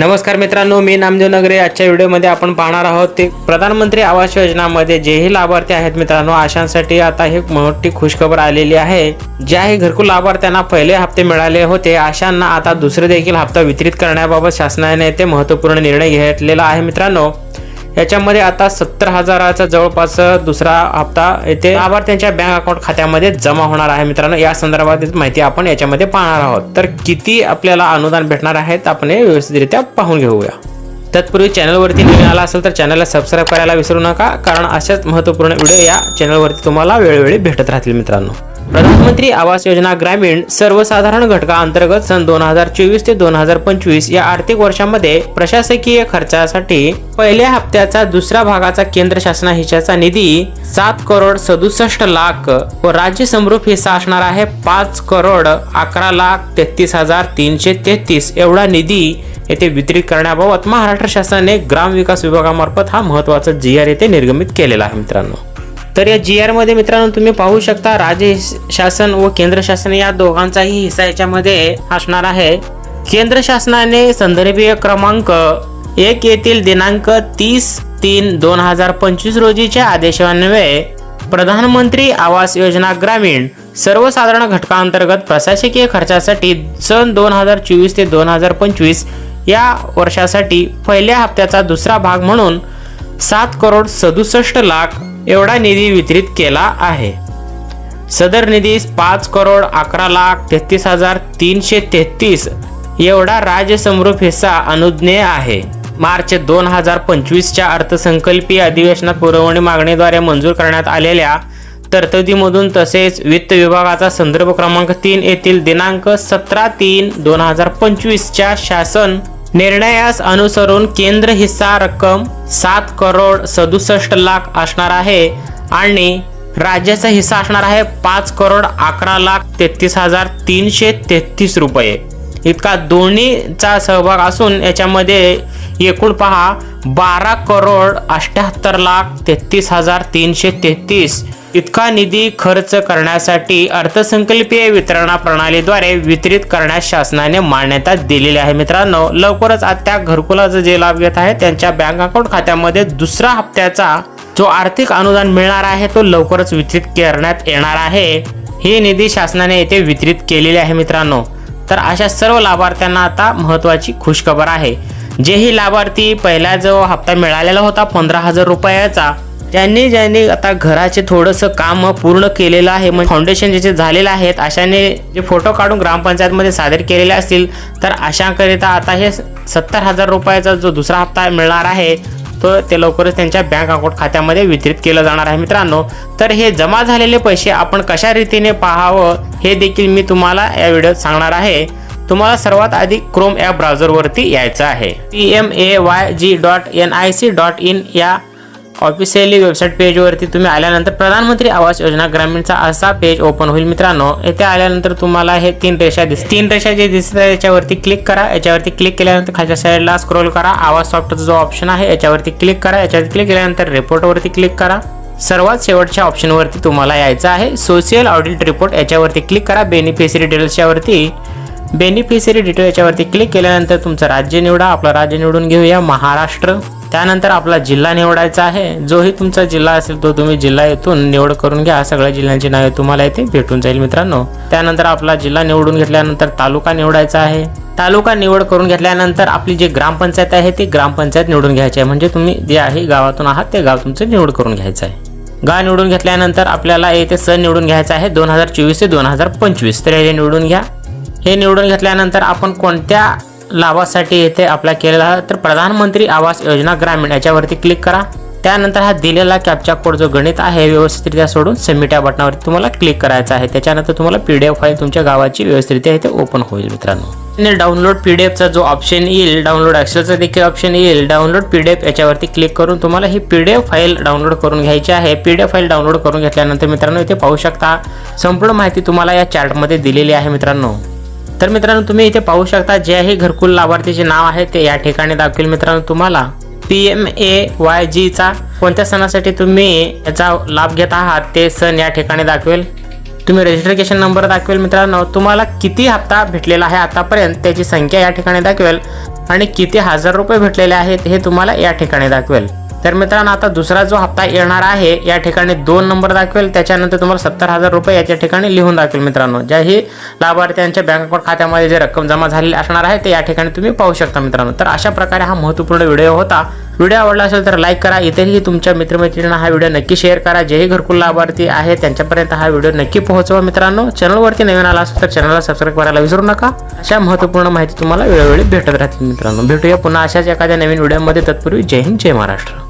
नमस्कार मित्रांनो मी नामदेव नगरे. आजच्या व्हिडिओमध्ये आपण पाहणार आहोत ते प्रधानमंत्री आवास योजनामध्ये जेही लाभार्थी आहेत मित्रांनो अशांसाठी आता ही मोठी खुशखबर आलेली आहे. ज्याही घरकुल लाभार्थ्यांना पहिले हप्ते मिळाले होते अशांना आता दुसरे देखील हप्ता वितरित करण्याबाबत शासनाने ते महत्त्वपूर्ण निर्णय घेतलेला आहे मित्रांनो. याच्यामध्ये आता सत्तर हजाराचा जवळपास दुसरा हप्ता येथे लाभार्थ्यांच्या बँक अकाउंट खात्यामध्ये जमा होणार आहे. मित्रांनो या संदर्भातील माहिती आपण याच्यामध्ये पाहणार आहोत. तर किती आपल्याला अनुदान भेटणार आहेत आपण हे व्यवस्थितरित्या पाहून घेऊया. तत्पूर्वी चॅनलवरती नवीन आला असेल तर चॅनलला सबस्क्राईब करायला विसरू नका कारण अशाच महत्त्वपूर्ण व्हिडिओ या चॅनलवरती तुम्हाला वेळोवेळी भेटत राहतील मित्रांनो. प्रधानमंत्री आवास योजना ग्रामीण सर्वसाधारण घटका अंतर्गत सन दोन हजार चोवीस ते दोन हजार पंचवीस या आर्थिक वर्षामध्ये प्रशासकीय खर्चासाठी पहिल्या हप्त्याचा दुसऱ्या भागाचा केंद्र शासना हिशाचा निधी सात करोड सदुसष्ट लाख व राज्य समरूप हिस्सा असणार आहे पाच करोड अकरा लाख तेहतीस हजार तीनशे तेहतीस एवढा निधी येथे वितरित करण्याबाबत महाराष्ट्र शासनाने ग्रामविकास विभागामार्फत हा महत्त्वाचा जी आर येथे निर्गमित केलेला आहे मित्रांनो. तर या जी आरमध्ये मित्रांनो तुम्ही पाहू शकता राज्य शासन व केंद्र शासन या दोघांचाही हिस्सा याच्यामध्ये असणार आहे. केंद्र शासनाने संदर्भीय क्रमांक एक येथील दिनांक तीस तीन दोन हजार पंचवीस रोजीच्या आदेशान्वये प्रधानमंत्री आवास योजना ग्रामीण सर्वसाधारण घटकांतर्गत प्रशासकीय खर्चासाठी सन दोन हजार चोवीस ते दोन हजार पंचवीस या वर्षासाठी पहिल्या हप्त्याचा दुसरा भाग म्हणून सात करोड सदुसष्ट लाख एवढा निधी वितरित केला आहे. सदर निधीस पाच करोड अकरा लाख तेहतीस हजार तीनशे तेहतीस एवढा राज्यसमरूप हिस्सा अनुज्ञेय आहे. मार्च दोन हजार पंचवीसच्या अर्थसंकल्पीय अधिवेशनात पुरवणी मागणीद्वारे मंजूर करण्यात आलेल्या तरतुदीमधून तसेच वित्त विभागाचा संदर्भ क्रमांक तीन येथील दिनांक सतरा तीन दोन हजार पंचवीसच्या शासन निर्णयास अनुसरून केंद्र हिस्सा रक्कम सात करोड सदुसष्ट लाख असणार आहे आणि राज्याचा हिस्सा असणार आहे पाच करोड अकरा लाख तेहतीस हजार तीनशे तेहतीस रुपये. इतका दोन्हीचा सहभाग असून याच्यामध्ये एकूण पहा बारा करोड अठ्याहत्तर लाख तेहतीस हजार तीनशे तेहतीस इतका निधी खर्च करण्यासाठी अर्थसंकल्पीय वितरणा प्रणालीद्वारे वितरित करण्यास शासनाने मान्यता दिलेली आहे. मित्रांनो लवकरच आता घरकुलाचा जे लाभ घेत आहे त्यांच्या बँक अकाउंट खात्यामध्ये दुसरा हप्त्याचा जो आर्थिक अनुदान मिळणार आहे तो लवकरच वितरित करण्यात येणार आहे. ही निधी शासनाने येथे वितरित केलेली आहे मित्रांनो. तर अशा सर्व लाभार्थ्यांना आता महत्वाची खुशखबर आहे. जेही लाभार्थी पहिला जो हप्ता मिळालेला होता पंधरा हजार रुपयाचा ज्यांनी ज्यांनी आता घराचे थोडंसं काम पूर्ण केलेलं आहे म्हणजे फाउंडेशन ज्याचे झालेलं आहेत अशाने जे फोटो काढून ग्रामपंचायतमध्ये सादर केलेले असतील तर अशाकरिता आता हे सत्तर हजार रुपयाचा जो दुसरा हप्ता मिळणार आहे तो ते लवकरच त्यांच्या बँक अकाउंट खात्यामध्ये वितरित केलं जाणार आहे मित्रांनो. तर हे जमा झालेले पैसे आपण कशा रीतीने पाहावं हे देखील मी तुम्हाला या व्हिडिओत सांगणार आहे. तुम्हाला सर्वात आधी क्रोम ॲप ब्राउझरवरती यायचं आहे. P M A Y G dot N I C dot in या ऑफिशियली वेबसाईट पेजवरती तुम्ही आल्यानंतर प्रधानमंत्री आवास योजना ग्रामीणचा असा पेज ओपन होईल. मित्रांनो येथे आल्यानंतर तुम्हाला हे तीन रेषा दिस तीन रेषा जे दिसत आहे याच्यावरती क्लिक करा. याच्यावरती क्लिक केल्यानंतर खालच्या साईडला स्क्रोल करा. आवाज सॉफ्टचा जो ऑप्शन आहे याच्यावरती क्लिक करा. याच्यावरती क्लिक केल्यानंतर रिपोर्टवरती क्लिक करा. सर्वात शेवटच्या ऑप्शनवरती तुम्हाला यायचं आहे. सोशल ऑडिट रिपोर्ट याच्यावरती क्लिक करा. बेनिफिशरी डिटेल्सच्यावरती बेनिफिशरी डिटेल याच्यावरती क्लिक केल्यानंतर तुमचं राज्य निवडा. आपलं राज्य निवडून घेऊया. महाराष्ट्र. त्यानंतर आपला जिल्हा निवडायचा आहे. जोही तुमचा जिल्हा असेल तो तुम्ही जिल्हा येथून निवड करून घ्या. सगळ्या जिल्ह्यांची नावे तुम्हाला इथे भेटून जाईल मित्रांनो. त्यानंतर आपला जिल्हा निवडून घेतल्यानंतर तालुका निवडायचा आहे. तालुका निवड करून घेतल्यानंतर आपली जी ग्रामपंचायत आहे ती ग्रामपंचायत निवडून घ्यायची आहे. म्हणजे तुम्ही जे आहे गावातून आहात ते गाव तुमचं निवड करून घ्यायचं आहे. गाव निवडून घेतल्यानंतर आपल्याला येथे सण निवडून घ्यायचा आहे. दोन हजार चोवीस ते दोन हजार पंचवीस. तर हे निवडून घ्या. हे निवडून घेतल्यानंतर आपण कोणत्या लाभासाठी येथे अप्लाय केलेला तर प्रधानमंत्री आवास योजना ग्रामीण याच्यावरती क्लिक करा. त्यानंतर हा दिलेला कॅपचा कोड जो गणित आहे व्यवस्थितरित्या सोडून सबमिट या बटनावरती तुम्हाला क्लिक करायचा आहे. त्याच्यानंतर तुम्हाला पी डी एफ फाईल तुमच्या गावाची व्यवस्थितरित्या इथे ओपन होईल मित्रांनो. डाउनलोड पी डी एफचा जो ऑप्शन येईल डाउनलोड एक्सेलचा देखील ऑप्शन येईल. डाउनलोड पी डी एफ याच्यावरती क्लिक करून तुम्हाला ही P D F file download करून घ्यायची आहे. P D F file download करून घेतल्यानंतर मित्रांनो इथे पाहू शकता संपूर्ण माहिती तुम्हाला या चार्टमध्ये दिलेली आहे मित्रांनो. तर मित्रांनो तुम्ही इथे पाहू शकता जे आहे घरकुल लाभार्थीचे नाव आहे ते या ठिकाणी दाखवेल मित्रांनो तुम्हाला. पी एम ए वाय जीचा कोणत्या सणासाठी तुम्ही याचा लाभ घेत आहात ते सण या ठिकाणी दाखवेल. तुम्ही रजिस्ट्रेशन नंबर दाखवेल मित्रांनो तुम्हाला किती हप्ता भेटलेला आहे आतापर्यंत त्याची संख्या या ठिकाणी दाखवेल आणि किती हजार रुपये भेटलेले आहेत हे तुम्हाला या ठिकाणी दाखवेल. तर मित्रांनो आता दुसरा जो हप्ता येणार आहे या ठिकाणी दोन नंबर दाखवेल. त्याच्यानंतर तुम्हाला सत्तर हजार रुपये याच्या ठिकाणी लिहून दाखवेल मित्रांनो. ज्याही लाभार्थ्यांच्या बँक अकाउंट खात्यामध्ये जे रक्कम जमा झालेली असणार आहे ते या ठिकाणी तुम्ही पाहू शकता मित्रांनो. तर अशा प्रकारे हा महत्त्वपूर्ण व्हिडिओ होता. व्हिडिओ आवडला असेल तर लाईक करा. इतरही तुमच्या मित्रमैत्रिणींना हा व्हिडिओ नक्की शेअर करा. जेही घरकुल लाभार्थी आहे. त्यांच्यापर्यंत हा व्हिडिओ नक्की पोहोचवा मित्रांनो. चॅनलवरती नवीन आला असेल तर चॅनलला सबस्क्राईब करायला विसरू नका. अशा महत्त्वपूर्ण माहिती तुम्हाला वेळोवेळी भेटत राहतील मित्रांनो. भेटूया पुन्हा अशाच एखाद्या नवीन व्हिडिओमध्ये. तत्पूर्वी जय हिंद जय महाराष्ट्र.